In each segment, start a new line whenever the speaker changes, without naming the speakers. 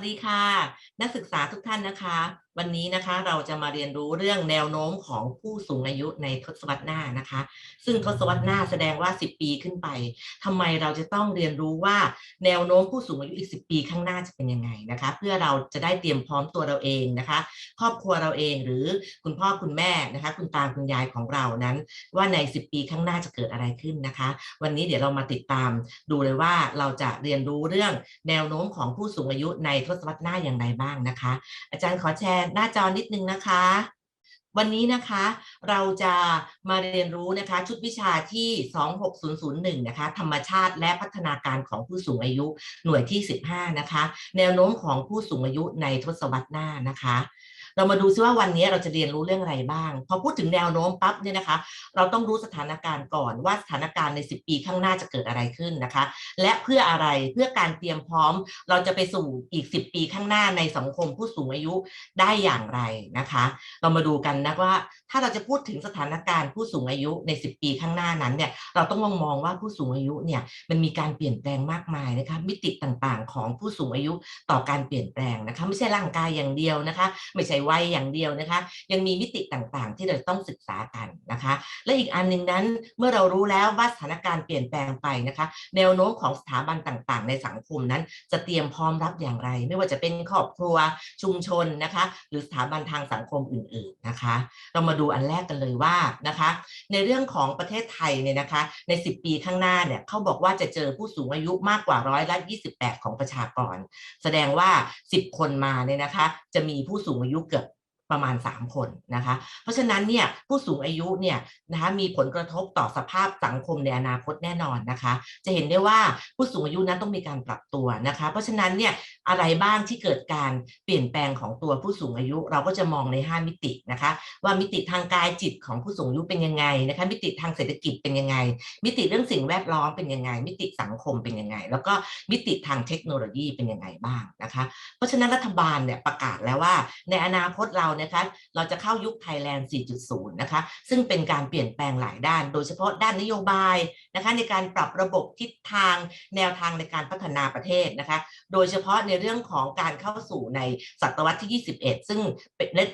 สดีค่ะ นักศึกษาทุกท่านนะคะ วันนี้นะคะเราจะมาเรียนรู้เรื่องแนวโน้มของผู้สูงอายุในทศวรรษหน้านะคะ ซึ่งทศวรรษหน้าแสดงว่า 10 ปีขึ้นไปทำไมเราจะต้องเรียนรู้ว่าแนวโน้มผู้สูงอายุอีก 10 ปีข้างหน้าจะเป็นยังไงนะคะ เพื่อเราจะได้เตรียมพร้อมตัวเราเองนะคะ ครอบครัวเราเองหรือคุณพ่อคุณแม่นะคะ คุณตาคุณยายของเรานั้น ว่าใน 10 ปีข้างหน้าจะเกิดอะไรขึ้นนะคะ วันนี้เดี๋ยวเรามาติดตาม ดูเลยว่าเราจะเรียนรู้เรื่องแนวโน้มของผู้สูงอายุในทศวรรษหน้าอย่างไรบ้างนะคะ อาจารย์ขอแชร์หน้าจอนิดนึงนะคะ วันนี้นะคะเราจะมาเรียนรู้นะคะชุดวิชาที่ 26001 นะคะ ธรรมชาติและพัฒนาการของผู้สูงอายุหน่วยที่ 15 นะคะ แนวโน้มของผู้สูงอายุในทศวรรษหน้านะคะ เรามาดูซิว่าวันนี้เราจะเรียนรู้เรื่องอะไรบ้าง พอพูดถึงแนวโน้มปั๊บเนี่ยนะคะ เราต้องรู้สถานการณ์ก่อนว่าสถานการณ์ใน 10 ปีข้างหน้าจะเกิดอะไรขึ้นนะคะ และเพื่ออะไรเพื่อการเตรียมพร้อม เราจะไปสู่อีก 10 ปีข้างหน้าในสังคมผู้สูงอายุได้อย่างไรนะคะ เรามาดูกันนะว่า ถ้าเราจะพูดถึงสถานการณ์ผู้สูงอายุใน 10 ปีข้างหน้านั้นเนี่ยเราต้องมองมองว่าผู้สูงอายุเนี่ยมันมีการเปลี่ยนแปลงมากมายนะคะมิติต่างๆ ของผู้สูงอายุต่อการเปลี่ยนแปลงนะคะ ไม่ใช่ร่างกายอย่างเดียวนะคะ ไม่ใช่วัยอย่างเดียวนะคะ ยังมีมิติต่างๆ ที่เราต้องศึกษากันนะคะ และอีกอันหนึ่งนั้นเมื่อเรารู้แล้วว่าสถานการณ์เปลี่ยนแปลงไปนะคะ แนวโน้มของสถาบันต่างๆ ในสังคมนั้น จะเตรียมพร้อมรับอย่างไร ไม่ว่าจะเป็นครอบครัวชุมชนนะคะ หรือสถาบันทางสังคมอื่นๆนะคะ เรามาดูอันแรกกันเลยว่านะคะ ในเรื่องของประเทศไทยเนี่ยนะคะ ใน 10 ปีข้างหน้าเนี่ยเขาบอกว่าจะเจอผู้สูงอายุมากกว่าร้อยละ28 ของประชากร แสดงว่า 10 คนมาเนี่ยนะคะ จะมีผู้สูงอายุเกือบ ประมาณ 3 คนนะคะ เพราะฉะนั้นเนี่ยผู้สูงอายุเนี่ยนะคะมีผลกระทบต่อสภาพสังคมในอนาคตแน่นอนนะคะ จะเห็นได้ว่าผู้สูงอายุนั้นต้องมีการปรับตัวนะคะ เพราะฉะนั้นเนี่ยอะไรบ้างที่เกิดการเปลี่ยนแปลงของตัวผู้สูงอายุ เราก็จะมองใน 5 มิตินะคะ ว่ามิติทางกายจิตของผู้สูงอายุเป็นยังไงนะคะ มิติทางเศรษฐกิจเป็นยังไง มิติเรื่องสิ่งแวดล้อมเป็นยังไง มิติสังคมเป็นยังไง แล้วก็มิติทางเทคโนโลยีเป็นยังไงบ้างนะคะ เพราะฉะนั้นรัฐบาลเนี่ยประกาศแล้วว่าในอนาคตเรานะคะเราจะเข้ายุคไทยแลนด์ 4.0 นะคะซึ่งเป็นการเปลี่ยนแปลงหลายด้าน โดยเฉพาะด้านนโยบายนะคะในการปรับระบบทิศทางแนวทางในการพัฒนาประเทศนะคะโดยเฉพาะในเรื่องของการเข้าสู่ในศตวรรษที่ 21 ซึ่ง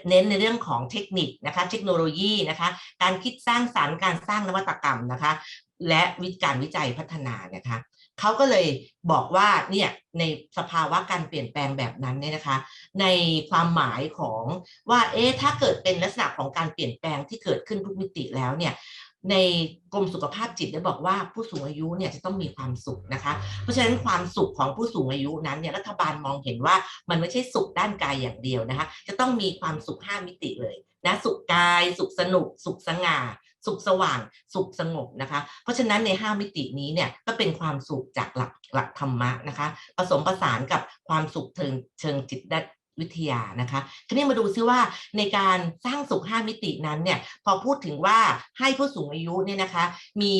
เน้นในเรื่องของเทคนิคนะคะเทคโนโลยีนะคะการคิดสร้างสารรค์การสร้างนวัตกรรมนะคะและวิการวิจัยพัฒนานะคะ เขาก็เลยบอกว่าเนี่ยในสภาวะการเปลี่ยนแปลงแบบนั้นเนี่ยนะคะ ในความหมายของว่าเอ๊ะถ้าเกิดเป็นลักษณะของการเปลี่ยนแปลงที่เกิดขึ้นทุกมิติแล้วเนี่ยในกรมสุขภาพจิตได้บอกว่าผู้สูงอายุเนี่ยจะต้องมีความสุขนะคะ เพราะฉะนั้นความสุขของผู้สูงอายุนั้นเนี่ยรัฐบาลมองเห็นว่ามันไม่ใช่สุขด้านกายอย่างเดียวนะคะ จะต้องมีความสุขห้ามิติเลยนะสุขกาย สุขสนุก สุขสง่า สุขสว่าง สุขสงบนะคะ เพราะฉะนั้นใน 5 มิตินี้เนี่ยก็เป็นความสุขจากหลักหลักธรรมะนะคะ ผสมผสานกับความสุขเชิงเชิงจิตวิทยานะคะทีนี้มาดูซิว่าในการสร้างสุข 5 มิตินั้นเนี่ยพอพูดถึงว่าให้ผู้สูงอายุเนี่ยนะคะ มี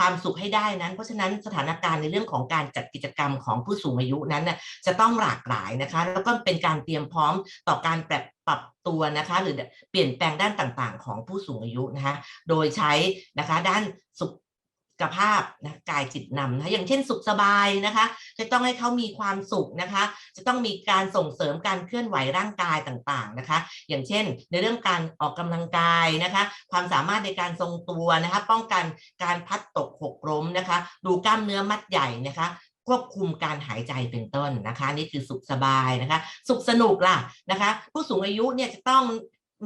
ความสุขให้ได้นั้น เพราะฉะนั้นสถานการณ์ในเรื่องของการจัดกิจกรรมของผู้สูงอายุนั้นนะจะต้องหลากหลายนะคะ แล้วก็เป็นการเตรียมพร้อมต่อการปรับปรับตัวนะคะ หรือเปลี่ยนแปลงด้านต่างๆ ของผู้สูงอายุนะคะ โดยใช้นะคะด้านสุข ภาพนะกายจิตนำนะอย่างเช่นสุขสบายนะคะ จะต้องให้เขามีความสุขนะคะ จะต้องมีการส่งเสริมการเคลื่อนไหวร่างกายต่างๆนะคะ อย่างเช่น ในเรื่องการออกกำลังกายนะคะ ความสามารถในการทรงตัวนะคะ ป้องกันการพัดตกหกล้มนะคะ ดูกล้ามเนื้อมัดใหญ่นะคะควบคุมการหายใจเป็นต้นนะคะ นี่คือสุขสบายนะคะ สุขสนุกล่ะนะคะ ผู้สูงอายุเนี่ยจะต้อง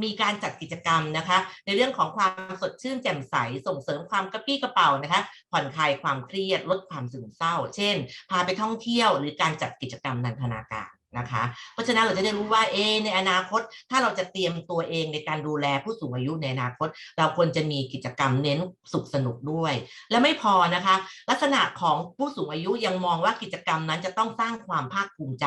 มีการจัดกิจกรรมนะคะ ในเรื่องของความสดชื่นแจ่มใสส่งเสริมความกระปี้กระเป๋านะคะ ผ่อนคลายความเครียดลดความซึมเศร้า เช่น พาไปท่องเที่ยวหรือการจัดกิจกรรมนันทนาการนะคะเพราะฉะนั้นเราจะได้รู้ว่าเอในอนาคต ถ้าเราจะเตรียมตัวเองในการดูแลผู้สูงอายุในอนาคต เราควรจะมีกิจกรรมเน้นสุขสนุกด้วย และไม่พอนะคะ ลักษณะของผู้สูงอายุยังมองว่ากิจกรรมนั้นจะต้องสร้างความภาคภูมิใจ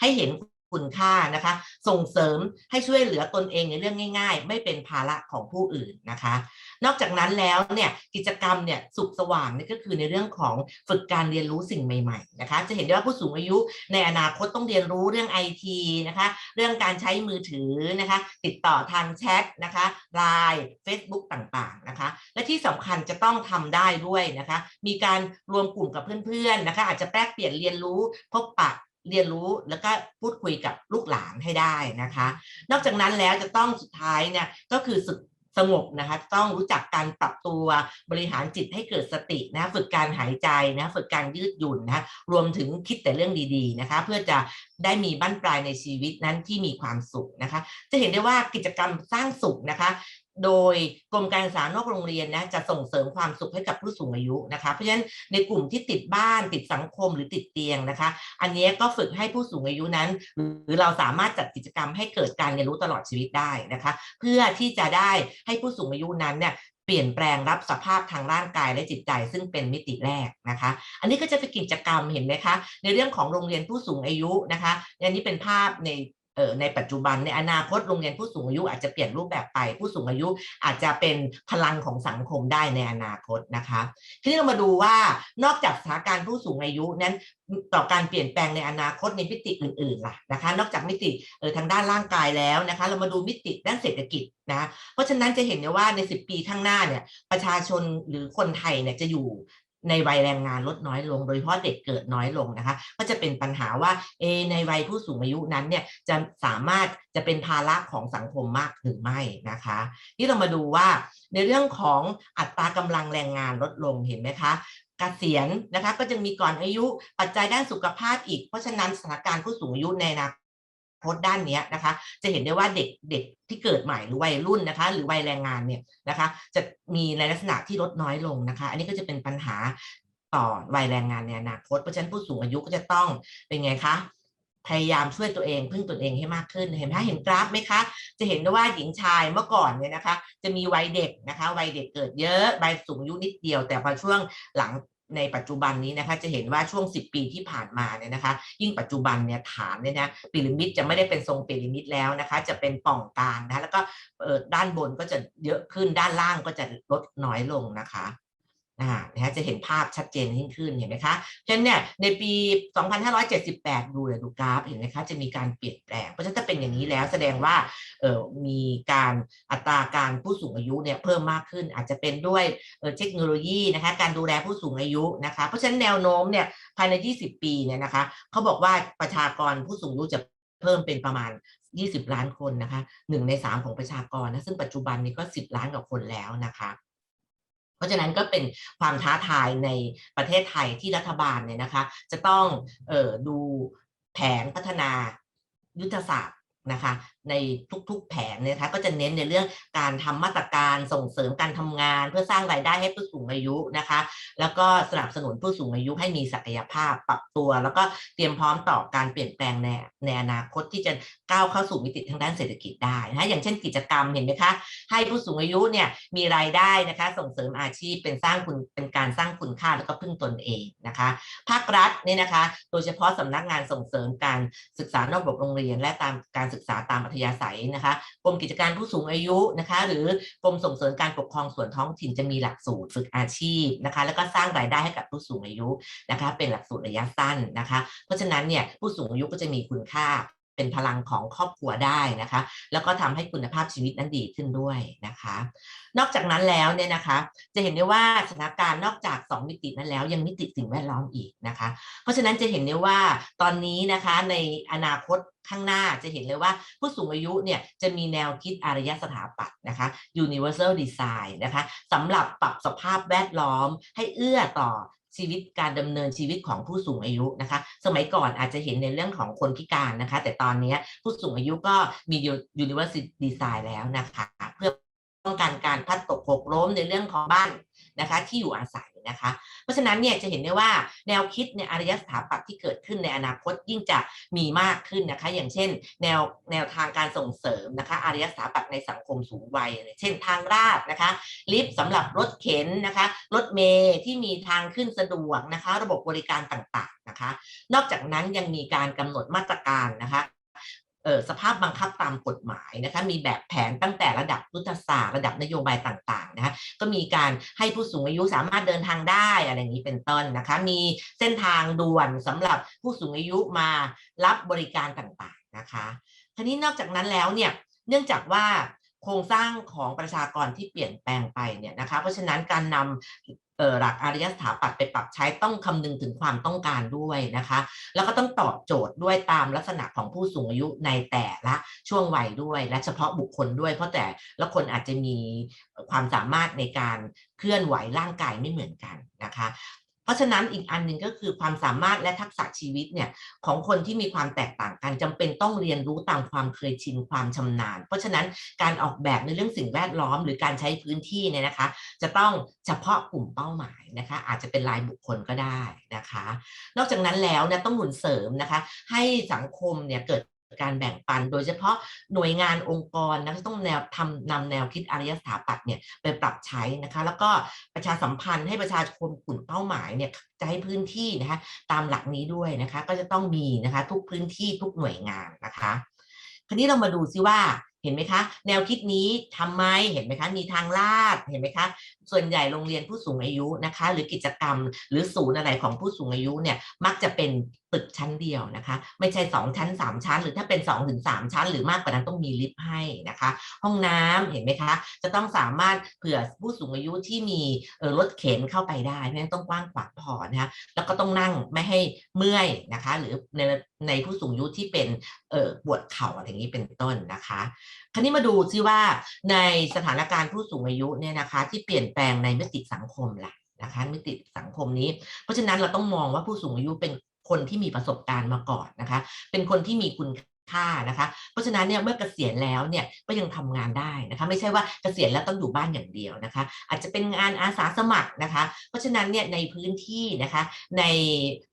ให้เห็น คุณค่านะคะ ส่งเสริมให้ช่วยเหลือตนเองในเรื่องง่าย ๆ ไม่เป็นภาระของผู้อื่นนะคะ นอกจากนั้นแล้วเนี่ยกิจกรรมเนี่ยสุขสว่างนี่ก็คือในเรื่องของฝึกการเรียนรู้สิ่งใหม่ๆนะคะจะเห็นได้ว่าผู้สูงอายุในอนาคตต้องเรียนรู้เรื่องไอทีนะคะเรื่องการใช้มือถือนะคะติดต่อทางแชทนะคะไลน์เฟซบุ๊กต่างๆนะคะและที่สำคัญจะต้องทำได้ด้วยนะคะมีการรวมกลุ่มกับเพื่อนๆนะคะอาจจะแลกเปลี่ยนเรียนรู้พบปะ เรียนรู้แล้วก็พูดคุยกับลูกหลานให้ได้นะคะ นอกจากนั้นแล้วจะต้องสุดท้ายเนี่ยก็คือสึกสงบนะคะต้องรู้จักการปรับตัวบริหารจิตให้เกิดสตินะฝึกการหายใจนะฝึกการยืดหยุ่นนะรวมถึงคิดแต่เรื่องดีๆนะคะ เพื่อจะได้มีบั้นปลายในชีวิตนั้นที่มีความสุขนะคะ จะเห็นได้ว่ากิจกรรมสร้างสุขนะคะ โดยกรมการศึกษานอกโรงเรียนนะจะส่งเสริมความสุขให้กับผู้สูงอายุนะคะเพราะฉะนั้นในกลุ่มที่ติดบ้านติดสังคมหรือติดเตียงนะคะ อันนี้ก็ฝึกให้ผู้สูงอายุนั้น หรือเราสามารถจัดกิจกรรมให้เกิดการเรียนรู้ตลอดชีวิตได้นะคะ เพื่อที่จะได้ให้ผู้สูงอายุนั้นเนี่ยเปลี่ยนแปลงรับสภาพทางร่างกายและจิตใจ ซึ่งเป็นมิติแรกนะคะ อันนี้ก็จะเป็นกิจกรรมเห็นไหมคะ ในเรื่องของโรงเรียนผู้สูงอายุนะคะอันนี้เป็นภาพใน เอ่อในปัจจุบันในอนาคตโรงเรียนผู้สูงอายุอาจจะเปลี่ยนรูปแบบไป ผู้สูงอายุอาจจะเป็นพลังของสังคมได้ในอนาคตนะคะทีนี้เรามาดูว่านอกจากสถานการณ์ผู้สูงอายุนั้นต่อการเปลี่ยนแปลงในอนาคตในมิติอื่นๆล่ะนะคะ นอกจากมิติเออทางด้านร่างกายแล้วนะคะ เรามาดูมิติด้านเศรษฐกิจนะเพราะฉะนั้นจะเห็นได้ว่าใน 10 ปีข้างหน้าเนี่ยประชาชนหรือคนไทยเนี่ยจะอยู่ ในวัยแรงงานลดน้อยลง โดยเฉพาะเด็กเกิดน้อยลงนะคะ ก็จะเป็นปัญหาว่าเอในวัยผู้สูงอายุนั้นเนี่ยจะสามารถจะเป็นภาระของสังคมมากหรือไม่นะคะ ที่เรามาดูว่าในเรื่องของอัตรากำลังแรงงานลดลงเห็นไหมคะกเกษียณนะคะก็จะมีก่อนอายุปัจจัยด้านสุขภาพอีก เพราะฉะนั้นสถานการณ์ผู้สูงอายุในอนา คตด้านนี้นะคะ จะเห็นได้ว่าเด็กเด็กที่เกิดใหม่หรือวัยรุ่นนะคะ หรือวัยแรงงานเนี่ยนะคะ จะมีในลักษณะที่ลดน้อยลงนะคะ อันนี้ก็จะเป็นปัญหาต่อวัยแรงงานในอนาคตเพราะฉะนั้นผู้สูงอายุก็จะต้องเป็นไงคะพยายามช่วยตัวเองพึ่งตัวเองให้มากขึ้นเห็นไหมเห็นกราฟไหมคะ จะเห็นได้ว่าหญิงชายเมื่อก่อนเนี่ยนะคะ จะมีวัยเด็กนะคะวัยเด็กเกิดเยอะวัยสูงอายุนิดเดียว แต่พอช่วงหลัง ในปัจจุบันนี้นะคะจะเห็นว่าช่วง 10 ปีที่ผ่านมาเนี่ยนะคะ ยิ่งปัจจุบันเนี่ยฐานเนี่ยนะปิรามิดจะไม่ได้เป็นทรงปิรามิดแล้วนะคะ จะเป็นป่องกลางนะแล้วก็ด้านบนก็จะเยอะขึ้นด้านล่างก็จะลดน้อยลงนะคะ นะฮะจะเห็นภาพชัดเจนยิ่งขึ้นเห็นไหมคะฉะนั้นเนี่ยในปี 2578 ดูเลยดูกราฟเห็นไหมคะจะมีการเปลี่ยนแปลง เพราะฉะนั้นถ้าเป็นอย่างนี้แล้วแสดงว่าเออมีการอัตราการผู้สูงอายุเนี่ยเพิ่มมากขึ้น อาจจะเป็นด้วยเออเทคโนโลยีนะคะการดูแลผู้สูงอายุนะคะเพราะฉะนั้นแนวโน้มเนี่ยภายใน 20 ปีเนี่ยนะคะเขาบอกว่าประชากรผู้สูงอายุจะเพิ่มเป็นประมาณ 20 ล้านคนนะคะหนึ่งในสามของประชากรนะซึ่งปัจจุบันนี้ก็ 10 ล้านกว่าคนแล้วนะคะ เพราะฉะนั้นก็เป็นความท้าทายในประเทศไทยที่รัฐบาลเนี่ยนะคะ จะต้องออดูแผนพัฒนายุทธศาสตร์นะคะในทุกๆแผนนะคะก็จะเน้นในเรื่องการทำมาตรการส่งเสริมการทำงาน เพื่อสร้างรายได้ให้ผู้สูงอายุนะคะ แล้วก็สนับสนุนผู้สูงอายุให้มีศักยภาพปรับตัว แล้วก็เตรียมพร้อมต่อการเปลี่ยนแปลงในในอนาคตที่จะก้าวเข้าสู่มิติทางด้านเศรษฐกิจได้นะอย่างเช่นกิจกรรมเห็นไหมคะให้ผู้สูงอายุเนี่ยมีรายได้นะคะ ส่งเสริมอาชีพเป็นสร้างคุณเป็นการสร้างคุณค่าแล้วก็พึ่งตนเองนะคะ ภาครัฐเนี่ยนะคะ โดยเฉพาะสำนักงานส่งเสริมการศึกษานอกระบบโรงเรียน และตามการศึกษาตามอัธยาศัยนะคะกรมกิจการผู้สูงอายุนะคะ หรือกรมส่งเสริมการปกครองส่วนท้องถิ่นจะมีหลักสูตรฝึกอาชีพนะคะ แล้วก็สร้างรายได้ให้กับผู้สูงอายุนะคะ เป็นหลักสูตรระยะสั้นนะคะ เพราะฉะนั้นเนี่ยผู้สูงอายุก็จะมีคุณค่า เป็นพลังของครอบครัวได้นะคะ แล้วก็ทำให้คุณภาพชีวิตนั้นดีขึ้นด้วยนะคะ นอกจากนั้นแล้วเนี่ยนะคะ จะเห็นได้ว่าสถานการณ์นอกจาก 2 มิตินั้นแล้ว ยังมิติสิ่งแวดล้อมอีกนะคะ เพราะฉะนั้นจะเห็นได้ว่าตอนนี้นะคะในอนาคตข้างหน้าจะเห็นเลยว่าผู้สูงอายุเนี่ยจะมีแนวคิดอารยสถาปัตย์นะคะ universal design นะคะสำหรับปรับสภาพแวดล้อมให้เอื้อต่อ ชีวิตการดำเนินชีวิตของผู้สูงอายุนะคะ สมัยก่อนอาจจะเห็นในเรื่องของคนพิการนะคะ แต่ตอนนี้ผู้สูงอายุก็มี universal design แล้วนะคะ เพื่อป้องกันการพัดตกหกล้มในเรื่องของบ้าน นะคะที่อยู่อาศัยนะคะ เพราะฉะนั้นเนี่ยจะเห็นได้ว่าแนวคิดในอารยสถาปัตย์ที่เกิดขึ้นในอนาคตยิ่งจะมีมากขึ้นนะคะ อย่างเช่น แนวแนวทางการส่งเสริมนะคะอารยสถาปัตย์ในสังคมสูงวัย เช่นทางราบนะคะ ลิฟต์สำหรับรถเข็นนะคะ รถเมย์ที่มีทางขึ้นสะดวกนะคะ ระบบบริการต่างๆนะคะ นอกจากนั้นยังมีการกำหนดมาตรการนะคะ สภาพบังคับตามกฎหมายนะคะมีแบบแผนตั้งแต่ระดับยุทธศาสตร์ระดับนโยบายต่างๆนะคะก็มีการให้ผู้สูงอายุสามารถเดินทางได้อะไรอย่างนี้เป็นต้นนะคะมีเส้นทางด่วนสำหรับผู้สูงอายุมารับบริการต่างๆนะคะทีนี้นอกจากนั้นแล้วเนี่ยเนื่องจากว่า โครงสร้างของประชากรที่เปลี่ยนแปลงไปเนี่ยนะคะเพราะฉะนั้นการนำหลักอารยสถาปัตย์ไปปรับใช้ต้องคำนึงถึงความต้องการด้วยนะคะ แล้วก็ต้องตอบโจทย์ด้วยตามลักษณะของผู้สูงอายุในแต่ละช่วงวัยด้วยและเฉพาะบุคคลด้วย เพราะแต่ละคนอาจจะมีความสามารถในการเคลื่อนไหวร่างกายไม่เหมือนกันนะคะ เพราะฉะนั้นอีกอันหนึ่งก็คือความสามารถและทักษะชีวิตเนี่ยของคนที่มีความแตกต่างกันจำเป็นต้องเรียนรู้ตามความเคยชินความชำนาญ เพราะฉะนั้นการออกแบบในเรื่องสิ่งแวดล้อม หรือการใช้พื้นที่เนี่ยนะคะ จะต้องเฉพาะกลุ่มเป้าหมายนะคะ อาจจะเป็นรายบุคคลก็ได้นะคะ นอกจากนั้นแล้วเนี่ยต้องหนุนเสริมนะคะ ให้สังคมเนี่ยเกิด การแบ่งปัน โดยเฉพาะหน่วยงานองค์กรนะต้องแนวทำนำแนวคิดอารยสถาปัตย์เนี่ยไปปรับใช้นะคะแล้วก็ประชาสัมพันธ์ให้ประชาชนกลุ่มเป้าหมายเนี่ยจะให้พื้นที่นะคะตามหลักนี้ด้วยนะคะก็จะต้องมีนะคะทุกพื้นที่ทุกหน่วยงานนะคะคราวนี้เรามาดูซิว่าเห็นไหมคะ แนวคิดนี้ทำไมเห็นไหมคะ มีทางลาดเห็นไหมคะ ส่วนใหญ่โรงเรียนผู้สูงอายุนะคะ หรือกิจกรรมหรือศูนย์อะไรของผู้สูงอายุเนี่ยมักจะเป็นตึกชั้นเดียวนะคะ ไม่ใช่สองชั้นสามชั้น หรือถ้าเป็นสองถึงสามชั้น หรือมากกว่านั้นต้องมีลิฟต์ให้นะคะ ห้องน้ำเห็นไหมคะ จะต้องสามารถเผื่อผู้สูงอายุที่มีออรถเข็นเข้าไปได้เพราะฉะนั้นต้องกว้างขวางพอนะคะแล้วก็ต้องนั่งไม่ให้เมื่อยนะคะ หรือในในผู้สูงอายุที่เป็นออปวดเข่าอะไรอย่างนี้เป็นต้นนะคะ คราวนี้มาดูซิว่าในสถานการณ์ผู้สูงอายุเนี่ยนะคะ ที่เปลี่ยนแปลงในมิติสังคมล่ะนะคะมิติสังคมนี้ เพราะฉะนั้นเราต้องมองว่าผู้สูงอายุเป็น คนที่มีประสบการณ์มาก่อนนะคะ เป็นคนที่มีคุณ ค่านะคะ เพราะฉะนั้นเนี่ยเมื่อเกษียณแล้วเนี่ยก็ยังทำงานได้นะคะ ไม่ใช่ว่าเกษียณแล้วต้องอยู่บ้านอย่างเดียวนะคะ อาจจะเป็นงานอาสาสมัครนะคะ เพราะฉะนั้นเนี่ยในพื้นที่นะคะใน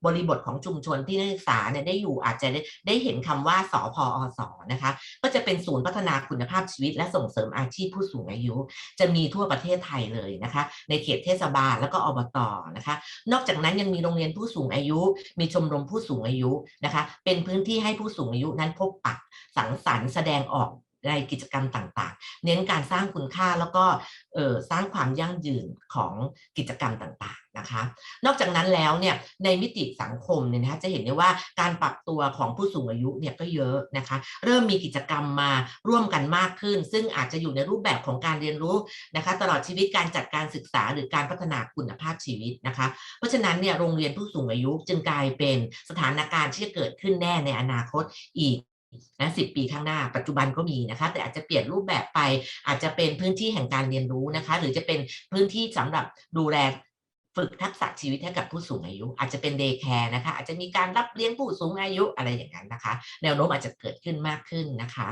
บริบทของชุมชนที่นักศึกษาเนี่ยได้อยู่อาจจะได้ไดเห็นคำว่าสพอสอนะคะก็จะเป็นศูนย์พัฒนาคุณภาพชีวิต และส่งเสริมอาชีพผู้สูงอายุ จะมีทั่วประเทศไทยเลยนะคะ ในเขตเทศบาลแล้วก็อบตนะคะ นอกจากนั้นยังมีโรงเรียนผู้สูงอายุ มีชมรมผู้สูงอายุนะคะ เป็นพื้นที่ให้ผู้สูงอายุนั้นพบปะสังสรรค์แสดงออกในกิจกรรมต่างๆ เน้นการสร้างคุณค่าแล้วก็สร้างความยั่งยืนของกิจกรรมต่างๆนะคะ นอกจากนั้นแล้วเนี่ยในมิติสังคมเนี่ยนะคะจะเห็นได้ว่าการปรับตัวของผู้สูงอายุเนี่ยก็เยอะนะคะ เริ่มมีกิจกรรมมาร่วมกันมากขึ้น ซึ่งอาจจะอยู่ในรูปแบบของการเรียนรู้นะคะ ตลอดชีวิตการจัดการศึกษาหรือการพัฒนาคุณภาพชีวิตนะคะ เพราะฉะนั้นเนี่ยโรงเรียนผู้สูงอายุจึงกลายเป็นสถานการณ์ที่จะเกิดขึ้นแน่ในอนาคตอีก นะสิปีข้างหน้าปัจจุบันก็มีนะคะ แต่อาจจะเปลี่ยนรูปแบบไป อาจจะเป็นพื้นที่แห่งการเรียนรู้นะคะ หรือจะเป็นพื้นที่สำหรับดูแลฝึกทักษะชีวิตให้กับผู้สูงอายุ อาจจะเป็นเดย์แคร์นะคะ อาจจะมีการรับเลี้ยงผู้สูงอายุอะไรอย่างนั้นนะคะ แนวโน้มอาจจะเกิดขึ้นมากขึ้นนะคะ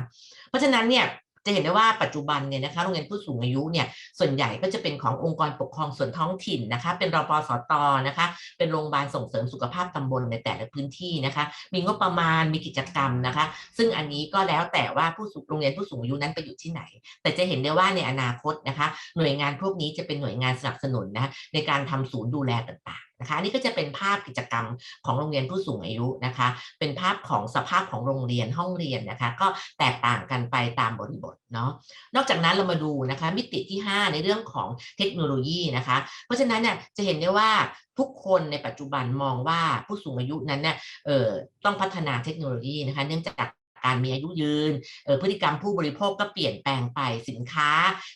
เพราะฉะนั้นเนี่ย จะเห็นได้ว่าปัจจุบันเนี่ยนะคะโรงเรียนผู้สูงอายุเนี่ยส่วนใหญ่ก็จะเป็นขององค์กรปกครองส่วนท้องถิ่นนะคะ เป็นรปสตนะคะ เป็นโรงพยาบาลส่งเสริมสุขภาพตำบลในแต่ละพื้นที่นะคะ มีงบประมาณมีกิจกรรมนะคะ ซึ่งอันนี้ก็แล้วแต่ว่าผู้สูงโรงเรียนผู้สูงอายุนั้นไปอยู่ที่ไหน แต่จะเห็นได้ว่าในอนาคตนะคะ หน่วยงานพวกนี้จะเป็นหน่วยงานสนับสนุนนะในการทำศูนย์ดูแลต่างๆ นะคะอันนี้ก็จะเป็นภาพกิจกรรมของโรงเรียนผู้สูงอายุนะคะ เป็นภาพของสภาพของโรงเรียนห้องเรียนนะคะ ก็แตกต่างกันไปตามบริบทเนาะนอกจากนั้นเรามาดูนะคะมิติที่ 5 ในเรื่องของเทคโนโลยีนะคะ เพราะฉะนั้นเนี่ยจะเห็นได้ว่าทุกคนในปัจจุบันมองว่าผู้สูงอายุนั้นเนี่ยเอ่อต้องพัฒนาเทคโนโลยีนะคะเนื่องจากการมีอายุยืนออพฤติกรรมผู้บริโภคก็เปลี่ยนแปลงไปสินค้า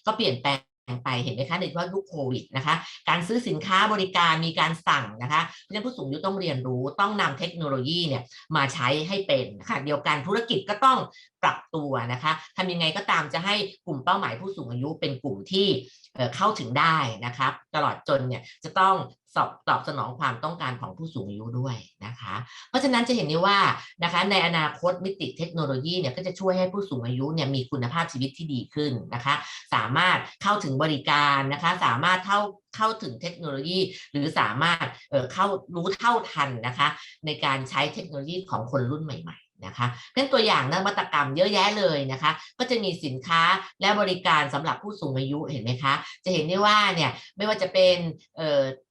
ก็เปลี่ยนแปลง ไปเห็นไหมคะในว่ายุคโควิดนะคะ การซื้อสินค้าบริการมีการสั่งนะคะเพราะฉะนั้นผู้สูงอายุต้องเรียนรู้ต้องนำเทคโนโลยีเนี่ยมาใช้ให้เป็นค่ะเดียวกันธุรกิจก็ต้องปรับตัวนะคะทำยังไงก็ตามจะให้กลุ่มเป้าหมายผู้สูงอายุเป็นกลุ่มที่เอ่อเข้าถึงได้นะครับ ตลอดจนเนี่ยจะต้อง อบตอบสนองความต้องการของผู้สูงอายุด้วยนะคะ เพราะฉะนั้นจะเห็นได้ว่านะคะในอนาคตมิติเทคโนโลยีเนี่ยก็จะช่วยให้ผู้สูงอายุเนี่ยมีคุณภาพชีวิตที่ดีขึ้นนะคะ สามารถเข้าถึงบริการนะคะ สามารถเข้าเข้าถึงเทคโนโลยี หรือสามารถเอ่อเข้ารู้เท่าทันนะคะ ในการใช้เทคโนโลยีของคนรุ่นใหม่ ๆ นะคะเป็นตัวอย่างนวัตกรรมเยอะแยะเลยนะคะ ก็จะมีสินค้าและบริการสำหรับผู้สูงอายุเห็นไหมคะ จะเห็นได้ว่าเนี่ยไม่ว่าจะเป็น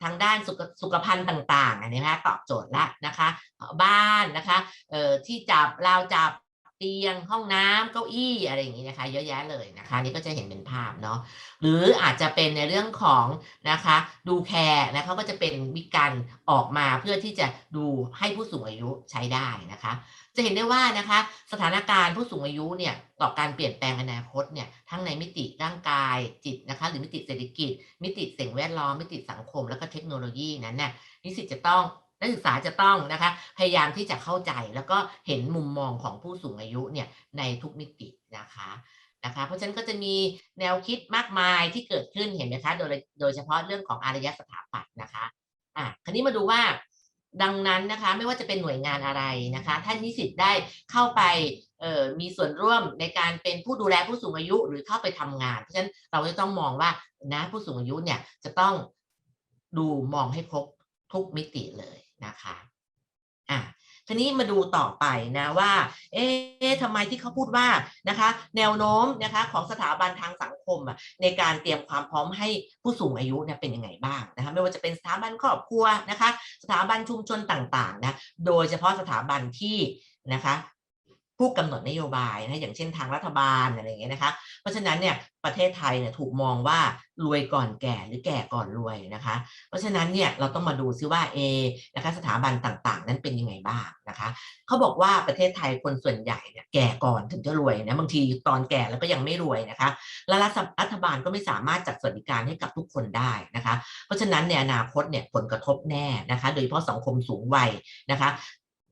ทางด้านสุขสุขภัณฑ์ต่างๆอันนี้นะคะตอบโจทย์ละนะคะ บ้านนะคะที่จับราวจับเตียงห้องน้ำเก้าอี้อะไรอย่างนี้นะคะ เยอะแยะเลยนะคะ นี่ก็จะเห็นเป็นภาพเนาะหรืออาจจะเป็นในเรื่องของนะคะดูแคร์นะเขาก็จะเป็นวิการออกมาเพื่อที่จะดูให้ผู้สูงอายุใช้ได้นะคะ จะเห็นได้ว่านะคะ สถานการณ์ผู้สูงอายุเนี่ยต่อการเปลี่ยนแปลงอนาคตเนี่ยทั้งในมิติร่างกายจิตนะคะ หรือมิติเศรษฐกิจ มิติสิ่งแวดล้อมมิติสังคม แล้วก็เทคโนโลยีนั้นเนี่ยนิสิตจะต้องนักศึกษาจะต้องนะคะพยายามที่จะเข้าใจแล้วก็เห็นมุมมองของผู้สูงอายุเนี่ยในทุกมิตินะคะนะคะ เพราะฉะนั้นก็จะมีแนวคิดมากมายที่เกิดขึ้นเห็นไหมคะโดยโดยเฉพาะเรื่องของอารยสถาปัตย์นะคะอะคราวนี้มาดูว่า ดังนั้นนะคะไม่ว่าจะเป็นหน่วยงานอะไรนะคะท่านนิสิตได้เข้าไปมีส่วนร่วมในการเป็นผู้ดูแลผู้สูงอายุหรือเข้าไปทำงาน เพราะฉะนั้นเราจะต้องมองว่านะผู้สูงอายุเนี่ยจะต้องดูมองให้ครบทุกมิติเลยนะคะอะ ทีนี้มาดูต่อไปนะว่า เอ๊ะทำไมที่เขาพูดว่านะคะ แนวโน้มนะคะของสถาบันทางสังคมอะในการเตรียมความพร้อมให้ผู้สูงอายุเนี่ยเป็นยังไงบ้างนะคะไม่ว่าจะเป็นสถาบันครอบครัวนะคะ สถาบันชุมชนต่างๆนะโดยเฉพาะสถาบันที่นะคะ ผู้กำหนดนโยบายนะอย่างเช่นทางรัฐบาลอะไรอย่างเงี้ยนะคะ เพราะฉะนั้นเนี่ยประเทศไทยเนี่ยถูกมองว่ารวยก่อนแก่หรือแก่ก่อนรวยนะคะ เพราะฉะนั้นเนี่ยเราต้องมาดูซิว่าเอนะคะสถาบันต่างๆ นั้นเป็นยังไงบ้างนะคะเขาบอกว่าประเทศไทยคนส่วนใหญ่เนี่ยแก่ก่อนถึงจะรวยนะบางทีตอนแก่แล้วก็ยังไม่รวยนะคะและรัฐบาลก็ไม่สามารถจัดสวัสดิการให้กับทุกคนได้นะคะ เพราะฉะนั้นในอนาคตเนี่ยผลกระทบแน่นะคะ โดยเฉพาะสังคมสูงวัยนะคะ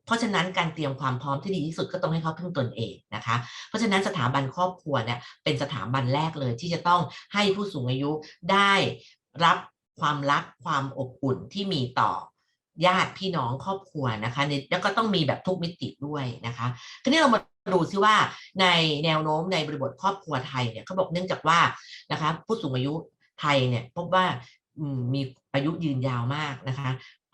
เพราะฉะนั้นการเตรียมความพร้อมที่ดีที่สุดก็ต้องให้เขาพึ่งตนเองนะคะ เพราะฉะนั้นสถาบันครอบครัวเนี่ยเป็นสถาบันแรกเลยที่จะต้องให้ผู้สูงอายุได้รับความรักความอบอุ่นที่มีต่อญาติพี่น้องครอบครัวนะคะแล้วก็ต้องมีแบบทุกมิติด้วยนะคะทีนี้เรามาดูซิว่าในแนวโน้มในบริบทครอบครัวไทยเนี่ยเขาบอกเนื่องจากว่านะคะผู้สูงอายุไทยเนี่ยพบว่ามีอายุยืนยาวมากนะคะ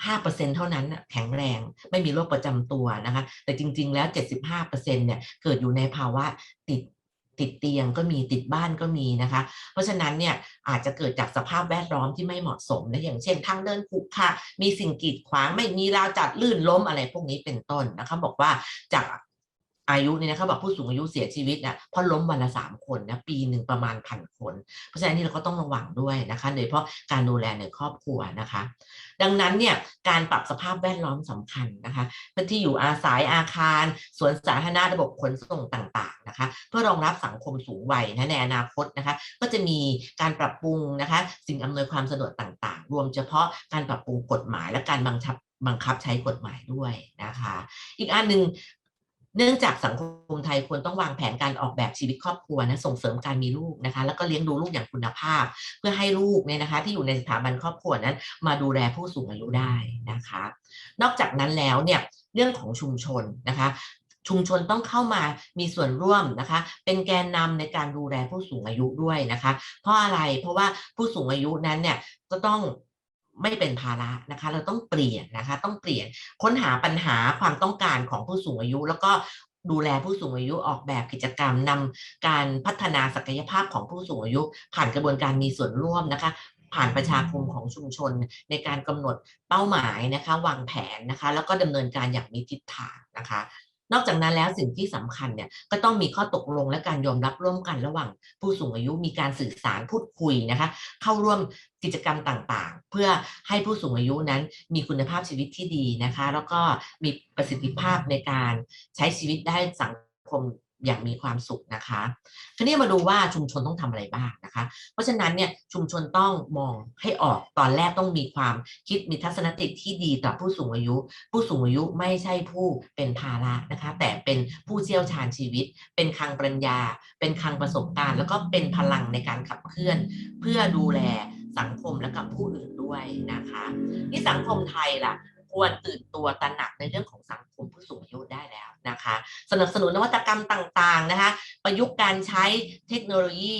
5%เท่านั้นแข็งแรง ไม่มีโรคประจำตัวนะคะ แต่จริง ๆ แล้ว 75%เนี่ยเกิดอยู่ในภาวะติดติดเตียงก็มีติดบ้านก็มีนะคะ เพราะฉะนั้นเนี่ยอาจจะเกิดจากสภาพแวดล้อมที่ไม่เหมาะสมนะอย่างเช่นทางเดินขรุขระมีสิ่งกีดขวางไม่มีราวจัดลื่นล้มอะไรพวกนี้เป็นต้นนะคะบอกว่าจาก อายุเนี่ยนะคะบอกผู้สูงอายุเสียชีวิตนะเพราะล้มวันละสามคนนะปีหนึ่งประมาณพันคน เพราะฉะนั้นนี่เราก็ต้องระวังด้วยนะคะโดยเฉพาะการดูแลในครอบครัวนะคะ ดังนั้นเนี่ยการปรับสภาพแวดล้อมสำคัญนะคะพื้นที่อยู่อาศัยอาคารสวนสาธารณะระบบขนส่งต่างๆนะคะ เพื่อรองรับสังคมสูงวัยนะในอนาคตนะคะ ก็จะมีการปรับปรุงนะคะ สิ่งอำนวยความสะดวกต่างๆ รวมเฉพาะการปรับปรุงกฎหมายและการบังคับบังคับใช้กฎหมายด้วยนะคะ อีกอันหนึ่ง เนื่องจากสังคมไทยควรต้องวางแผนการออกแบบชีวิตครอบครัวนะส่งเสริมการมีลูกนะคะ แล้วก็เลี้ยงดูลูกอย่างคุณภาพ เพื่อให้ลูกเนี่ยนะคะ ที่อยู่ในสถาบันครอบครัวนั้น มาดูแลผู้สูงอายุได้นะคะ นอกจากนั้นแล้วเนี่ยเรื่องของชุมชนนะคะชุมชนต้องเข้ามามีส่วนร่วมนะคะ เป็นแกนนำในการดูแลผู้สูงอายุด้วยนะคะ เพราะอะไรเพราะว่าผู้สูงอายุนั้นเนี่ยก็ต้อง ไม่เป็นภาระนะคะ เราต้องเปลี่ยนนะคะ ต้องเปลี่ยนค้นหาปัญหาความต้องการของผู้สูงอายุ แล้วก็ดูแลผู้สูงอายุออกแบบกิจกรรมนำการพัฒนาศักยภาพของผู้สูงอายุ ผ่านกระบวนการมีส่วนร่วมนะคะผ่านประชาคมของชุมชนในการกำหนดเป้าหมายนะคะ วางแผนนะคะ แล้วก็ดำเนินการอย่างมีทิศทางนะคะ นอกจากนั้นแล้วสิ่งที่สำคัญเนี่ยก็ต้องมีข้อตกลงและการยอมรับร่วมกันระหว่างผู้สูงอายุมีการสื่อสารพูดคุยนะคะ เข้าร่วมกิจกรรมต่างๆ เพื่อให้ผู้สูงอายุนั้นมีคุณภาพชีวิตที่ดีนะคะ แล้วก็มีประสิทธิภาพในการใช้ชีวิตได้สังคม อย่างมีความสุขนะคะทีนี้มาดูว่าชุมชนต้องทำอะไรบ้างนะคะ เพราะฉะนั้นเนี่ยชุมชนต้องมองให้ออกตอนแรกต้องมีความคิดมีทัศนคติที่ดีต่อผู้สูงอายุ ผู้สูงอายุไม่ใช่ผู้เป็นภาระนะคะ แต่เป็นผู้เชี่ยวชาญชีวิต เป็นคลังปรัญญา เป็นคลังประสบการณ์ แล้วก็เป็นพลังในการขับเคลื่อน เพื่อดูแลสังคมและกับผู้อื่นด้วยนะคะ นี่สังคมไทยล่ะ ควรตื่นตัวตระหนักในเรื่องของสังคมผู้สูงอายุได้แล้วนะคะ สนับสนุนนวัตกรรมต่างๆนะคะ ประยุกต์การใช้เทคโนโลยี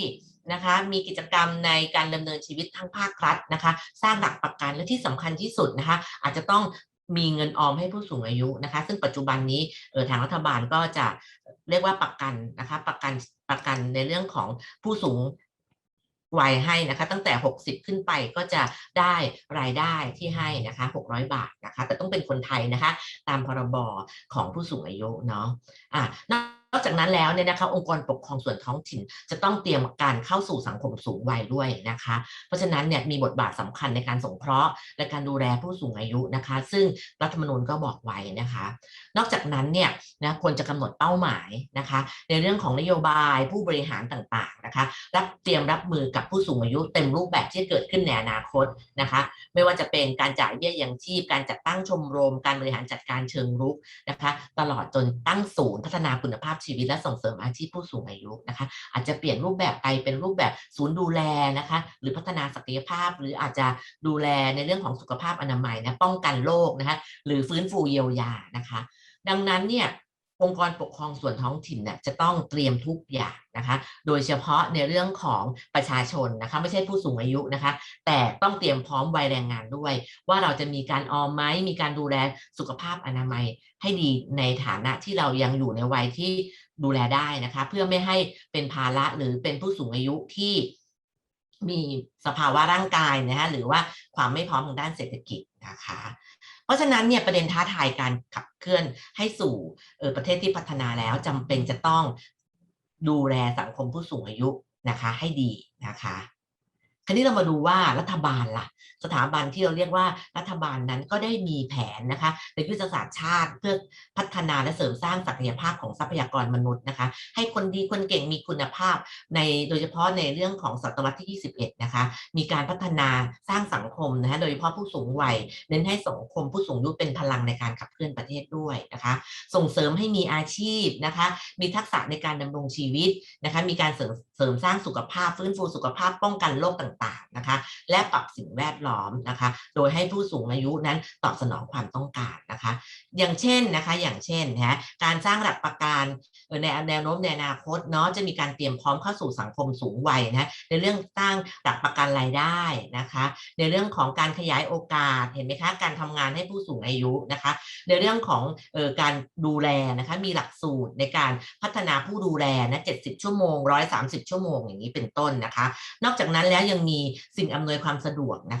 นะคะมีกิจกรรมในการดำเนินชีวิตทั้งภาครัฐนะคะ สร้างหลักประกันและที่สำคัญที่สุดนะคะ อาจจะต้องมีเงินออมให้ผู้สูงอายุนะคะ ซึ่งปัจจุบันนี้เออทางรัฐบาลก็จะเรียกว่าประกันนะคะ ประกันประกันในเรื่องของผู้สูง วัยให้นะคะ ตั้งแต่ 60 ขึ้นไปก็จะได้รายได้ที่ให้นะคะ 600 บาทนะคะ แต่ต้องเป็นคนไทยนะคะ ตามพรบของผู้สูงอายุเนาะอะ นอกจากนั้นแล้วเนี่ยนะคะองค์กรปกครองส่วนท้องถิ่น จะต้องเตรียมการเข้าสู่สังคมสูงวัยด้วยนะคะ เพราะฉะนั้นเนี่ยมีบทบาทสำคัญในการสงเคราะห์ และการดูแลผู้สูงอายุนะคะ ซึ่งรัฐธรรมนูญก็บอกไว้นะคะ นอกจากนั้นเนี่ยนะควรจะกำหนดเป้าหมายนะคะ ในเรื่องของนโยบายผู้บริหารต่างๆนะคะ รับเตรียมรับมือกับผู้สูงอายุ เต็มรูปแบบที่เกิดขึ้นในอนาคตนะคะ ไม่ว่าจะเป็นการจ่ายเบี้ยยังชีพ การจัดตั้งชมรม การบริหารจัดการเชิงรุกนะคะ ตลอดจนตั้งศูนย์พัฒนาคุณภาพชีวิตและส่งเสริมอาชีพผู้สูงอายุนะคะ อาจจะเปลี่ยนรูปแบบไปเป็นรูปแบบศูนย์ดูแลนะคะ หรือพัฒนาศักยภาพ หรืออาจจะดูแลในเรื่องของสุขภาพอนามัยนะป้องกันโรคนะคะหรือฟื้นฟูเยียวยานะคะ ดังนั้นเนี่ย องค์กรปกครองส่วนท้องถิ่นเนี่ยจะต้องเตรียมทุกอย่างนะคะ โดยเฉพาะในเรื่องของประชาชนนะคะ ไม่ใช่ผู้สูงอายุนะคะ แต่ต้องเตรียมพร้อมวัยแรงงานด้วย ว่าเราจะมีการออมไหมมีการดูแลสุขภาพอนามัยให้ดีในฐานะที่เรายังอยู่ในวัยที่ดูแลได้นะคะ เพื่อไม่ให้เป็นภาระหรือเป็นผู้สูงอายุที่มีสภาวะร่างกายนะคะหรือว่าความไม่พร้อมทางด้านเศรษฐกิจนะคะ ราะฉะนั้นเนี่ยประเด็นท้าทายการขับเคลื่อนให้สู่เออประเทศที่พัฒนาแล้วจำเป็นจะต้องดูแลสังคมผู้สูงอายุนะคะให้ดีนะคะ คราวนี้เรามาดูว่ารัฐบาลล่ะสถาบันที่เราเรียกว่ารัฐบาลนั้นก็ได้มีแผนนะคะในยุทธศาสตร์ชาติเพื่อพัฒนาและเสริมสร้างศักยภาพของทรัพยากรมนุษย์นะคะ ให้คนดีคนเก่งมีคุณภาพ ในโดยเฉพาะในเรื่องของศตวรรษที่ 21 นะคะ มีการพัฒนาสร้างสังคมนะคะโดยเฉพาะผู้สูงวัยเน้นให้สังคมผู้สูงอายุเป็นพลังในการขับเคลื่อนประเทศด้วยนะคะ ส่งเสริมให้มีอาชีพนะคะ มีทักษะในการดำรงชีวิตนะคะ มีการเสริมเสริมสร้างสุขภาพฟื้นฟูสุขภาพป้องกันโรคต่างๆนะคะ และปรับสิ่งแวดล้อมนะคะ โดยให้ผู้สูงอายุนั้นตอบสนองความต้องการนะคะ อย่างเช่นนะคะ อย่างเช่นนะการสร้างหลักประกันในแนวโน้มในอนาคตเนาะจะมีการเตรียมพร้อมเข้าสู่สังคมสูงวัยนะในเรื่องสร้างหลักประกันรายได้นะคะ ในเรื่องของการขยายโอกาสเห็นไหมคะ การทำงานให้ผู้สูงอายุนะคะ ในเรื่องของออการดูแลนะคะมีหลักสูตรในการพัฒนาผู้ดูแลนะ70ชั่วโมง130ชั่วโมงอย่างนี้เป็นต้นนะคะ นอกจากนั้นแล้วยังมีสิ่งอำนวยความสะดวกนะคะ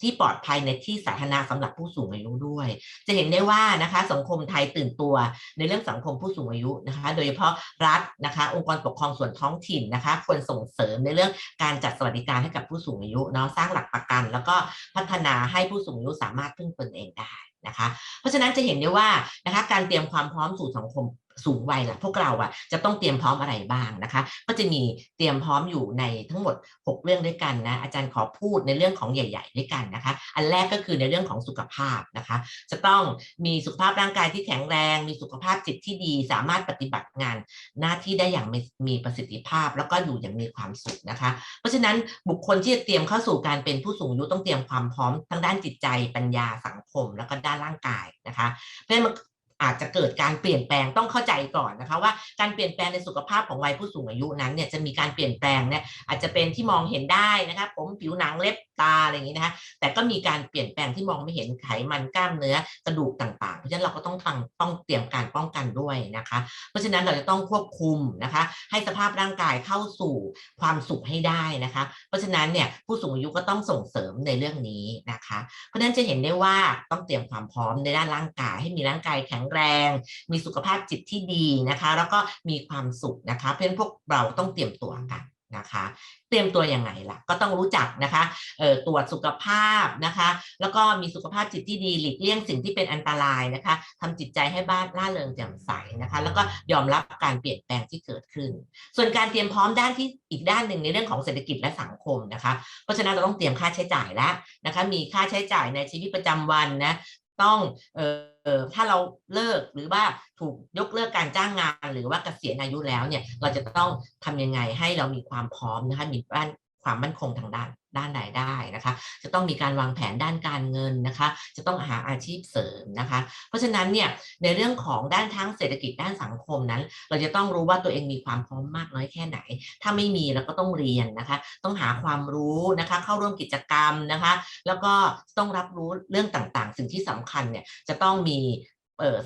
ที่ปลอดภัยในที่สาธารณะสำหรับผู้สูงอายุด้วย จะเห็นได้ว่านะคะ สังคมไทยตื่นตัวในเรื่องสังคมผู้สูงอายุนะคะ โดยเฉพาะรัฐนะคะ องค์กรปกครองส่วนท้องถิ่นนะคะควรส่งเสริมในเรื่องการจัดสวัสดิการให้กับผู้สูงอายุเนาะสร้างหลักประกัน แล้วก็พัฒนาให้ผู้สูงอายุสามารถพึ่งตนเองได้นะคะ เพราะฉะนั้นจะเห็นได้ว่านะคะการเตรียมความพร้อมสู่สังคม สูงวัยล่ะพวกเราอะจะต้องเตรียมพร้อมอะไรบ้างนะคะ ก็จะมีเตรียมพร้อมอยู่ในทั้งหมด 6 เรื่องด้วยกันนะอาจารย์ขอพูดในเรื่องของใหญ่ ๆ ด้วยกันนะคะ อันแรกก็คือในเรื่องของสุขภาพนะคะ จะต้องมีสุขภาพร่างกายที่แข็งแรง มีสุขภาพจิตที่ดี สามารถปฏิบัติงานหน้าที่ได้อย่างมีประสิทธิภาพ แล้วก็อยู่อย่างมีความสุขนะคะ เพราะฉะนั้นบุคคลที่จะเตรียมเข้าสู่การเป็นผู้สูงอายุต้องเตรียมความพร้อมทั้งด้านจิตใจปัญญาสังคม แล้วก็ด้านร่างกายนะคะเพราะฉะนั้นมัน อาจจะเกิดการเปลี่ยนแปลงต้องเข้าใจก่อนนะคะว่าการเปลี่ยนแปลงในสุขภาพของวัยผู้สูงอายุนั้นเนี่ยจะมีการเปลี่ยนแปลงเนี่ยอาจจะเป็นที่มองเห็นได้นะคะผมผิวหนังเล็บตาอะไรอย่างนี้นะคะแต่ก็มีการเปลี่ยนแปลงที่มองไม่เห็นไขมันกล้ามเนื้อกระดูกต่างๆ เพราะฉะนั้นเราก็ต้องทำต้องเตรียมการป้องกันด้วยนะคะ เพราะฉะนั้นเราจะต้องควบคุมนะคะ ให้สภาพร่างกายเข้าสู่ความสุขให้ได้นะคะ เพราะฉะนั้นเนี่ยผู้สูงอายุก็ต้องส่งเสริมในเรื่องนี้นะคะ เพราะฉะนั้นจะเห็นได้ว่าต้องเตรียมความพร้อมในด้านร่างกาย ให้มีร่างกายแข็งแรง มีสุขภาพจิตที่ดีนะคะ แล้วก็มีความสุขนะคะ เพราะฉะนั้นพวกเราต้องเตรียมตัวกัน นะคะ เตรียมตัวยังไงล่ะ ก็ต้องรู้จักนะคะเอ่อตรวจสุขภาพนะคะ แล้วก็มีสุขภาพจิตที่ดีหลีกเลี่ยงสิ่งที่เป็นอันตรายนะคะทำจิตใจให้บ้านล่าเริงแจ่มใสนะคะ แล้วก็ยอมรับการเปลี่ยนแปลงที่เกิดขึ้น ส่วนการเตรียมพร้อมด้านที่อีกด้านหนึ่งในเรื่องของเศรษฐกิจและสังคมนะคะ เพราะฉะนั้นเราต้องเตรียมค่าใช้จ่ายแล้วนะคะ มีค่าใช้จ่ายในชีวิตประจำวันนะ ต้องเอ่อเอ่อถ้าเราเลิกหรือว่าถูกยกเลิกการจ้างงาน หรือว่าเกษียณอายุแล้วเนี่ยเราจะต้องทำยังไงให้เรามีความพร้อมนะคะมีบ้าน ความมั่นคงทางด้านด้านรายได้นะคะ จะต้องมีการวางแผนด้านการเงินนะคะ จะต้องหาอาชีพเสริมนะคะ เพราะฉะนั้นเนี่ยในเรื่องของด้านทั้งเศรษฐกิจด้านสังคมนั้น เราจะต้องรู้ว่าตัวเองมีความพร้อมมากน้อยแค่ไหน ถ้าไม่มีเราก็ต้องเรียนนะคะ ต้องหาความรู้นะคะ เข้าร่วมกิจกรรมนะคะ แล้วก็ต้องรับรู้เรื่องต่างๆ สิ่งที่สำคัญเนี่ยจะต้องมี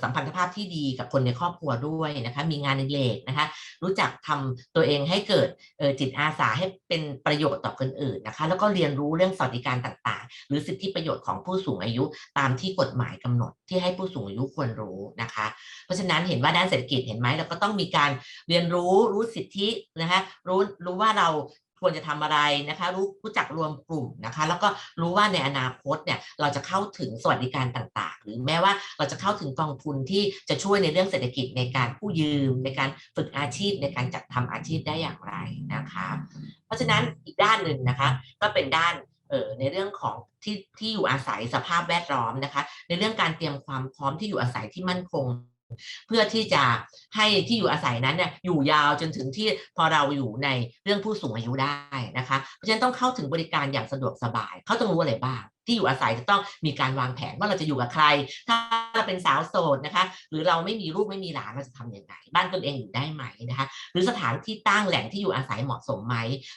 สัมพันธภาพที่ดีกับคนในครอบครัวด้วยนะคะมีงานในเลกนะคะ รู้จักทำตัวเองให้เกิดจิตอาสาให้เป็นประโยชน์ต่อคนอื่นนะคะ แล้วก็เรียนรู้เรื่องสวัสดิการต่างๆ หรือสิทธิประโยชน์ของผู้สูงอายุตามที่กฎหมายกำหนดที่ให้ผู้สูงอายุควรรู้นะคะ เพราะฉะนั้นเห็นว่าด้านเศรษฐกิจเห็นไหมเราก็ต้องมีการเรียนรู้รู้สิทธินะคะรู้รู้ว่าเรา ควรจะทำอะไรนะคะ รู้รู้จักรวมกลุ่มนะคะ แล้วก็รู้ว่าในอนาคตเนี่ยเราจะเข้าถึงสวัสดิการต่างๆ หรือแม้ว่าเราจะเข้าถึงกองทุนที่จะช่วยในเรื่องเศรษฐกิจในการกู้ยืม ในการฝึกอาชีพในการจัดทำอาชีพได้อย่างไรนะคะ เพราะฉะนั้นอีกด้านหนึ่งนะคะ ก็เป็นด้านเอ่อในเรื่องของที่ที่อยู่อาศัยสภาพแวดล้อมนะคะ ในเรื่องการเตรียมความพร้อมที่อยู่อาศัยที่มั่นคง เพื่อที่จะให้ที่อยู่อาศัยนั้นเนี่ยอยู่ยาวจนถึงที่พอเราอยู่ในเรื่องผู้สูงอายุได้นะคะ เพราะฉะนั้นต้องเข้าถึงบริการอย่างสะดวกสบาย เขาต้องรู้อะไรบ้าง ที่อยู่อาศัยจะต้องมีการวางแผนว่าเราจะอยู่กับใคร ถ้าเราเป็นสาวโสดนะคะ หรือเราไม่มีลูกไม่มีหลานเราจะทำอยังไงบ้านตนเองอยู่ได้ไหมนะคะ หรือสถานที่ตั้งแหล่งที่อยู่อาศัยเหมาะสมไหม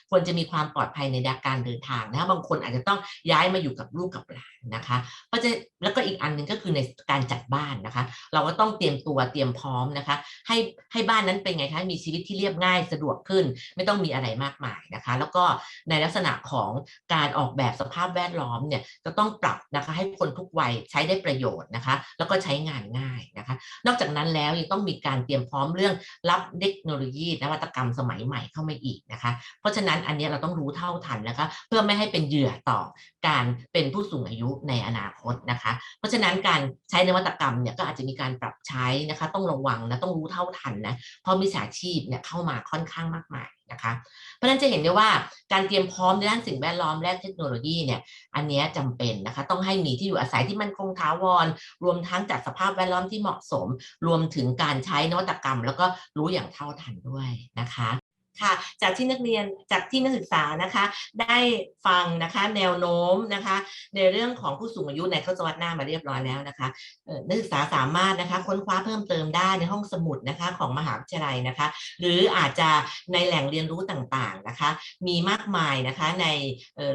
ควรจะมีความปลอดภัยในการเดินทางนะคะบางคนอาจจะต้องย้ายมาอยู่กับลูกกับหลานนะคะเพราะจะแล้วก็อีกอันหนึ่งก็คือในการจัดบ้านนะคะ เราก็ต้องเตรียมตัวเตรียมพร้อมนะคะ ให้ให้บ้านนั้นเป็นไงคะมีชีวิตที่เรียบง่ายสะดวกขึ้น ไม่ต้องมีอะไรมากมายนะคะ แล้วก็ในลักษณะของการออกแบบสภาพแวดล้อมเนี่ยจะต้องปรับนะคะให้คนทุกวัยใช้ได้ประโยชน์นะคะ แล้วก็ใช้งานง่ายนะคะ นอกจากนั้นแล้วยังต้องมีการเตรียมพร้อมเรื่องรับเทคโนโลยีนวัตกรรมสมัยใหม่เข้ามาอีกนะคะ เพราะฉะนั้นอันนี้เราต้องรู้เท่าทันนะคะ เพื่อไม่ให้เป็นเหยื่อต่อการเป็นผู้สูงอายุในอนาคตนะคะ เพราะฉะนั้นการใช้นวัตกรรมเนี่ยก็อาจจะมีการปรับใช้นะคะ ต้องระวังนะต้องรู้เท่าทันนะเพราะมิจฉาชีพเนี่ยเข้ามาค่อนข้างมากมาย นะคะ เพราะนั้นจะเห็นได้ว่าการเตรียมพร้อมในด้านสิ่งแวดล้อมและเทคโนโลยีเนี่ยอันนี้ยจำเป็นนะคะต้องให้มีที่อยู่อาศัยที่มันคงถาวร รวมทั้งจัดสภาพแวดล้อมที่เหมาะสม รวมถึงการใช้นวัตกรรม แล้วก็รู้อย่างเท่าทันด้วยนะคะ ค่ะจากที่นักเรียนจากที่นักศึกษานะคะ ได้ฟังนะคะแนวโน้มนะคะ ในเรื่องของผู้สูงอายุในทศวรรษหน้ามาเรียบร้อยแล้วนะคะนักศึกษาสามารถนะคะค้นคว้าเพิ่มเติมได้ในห้องสมุดนะคะของมหาวิทยาลัยนะคะ หรืออาจจะในแหล่งเรียนรู้ต่างๆนะคะ มีมากมายนะคะใน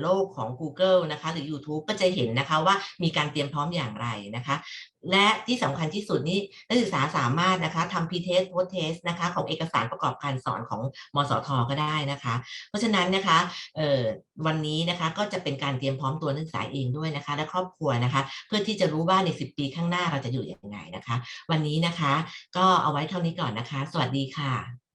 โลกของ Google นะคะหรือ YouTube ก็จะเห็นนะคะว่ามีการเตรียมพร้อมอย่างไรนะคะ และที่สำคัญที่สุดนี่นักศึกษาสามารถนะคะทำ pre-test post-test นะคะของเอกสารประกอบการสอนของมสทก็ได้นะคะ เพราะฉะนั้นนะคะวันนี้นะคะก็จะเป็นการเตรียมพร้อมตัวนักศึกษาเองด้วยนะคะ และครอบครัวนะคะ เพื่อที่จะรู้ว่าใน 10 ปีข้างหน้าเราจะอยู่อย่างไงนะคะ วันนี้นะคะ ก็เอาไว้เท่านี้ก่อนนะคะ สวัสดีค่ะ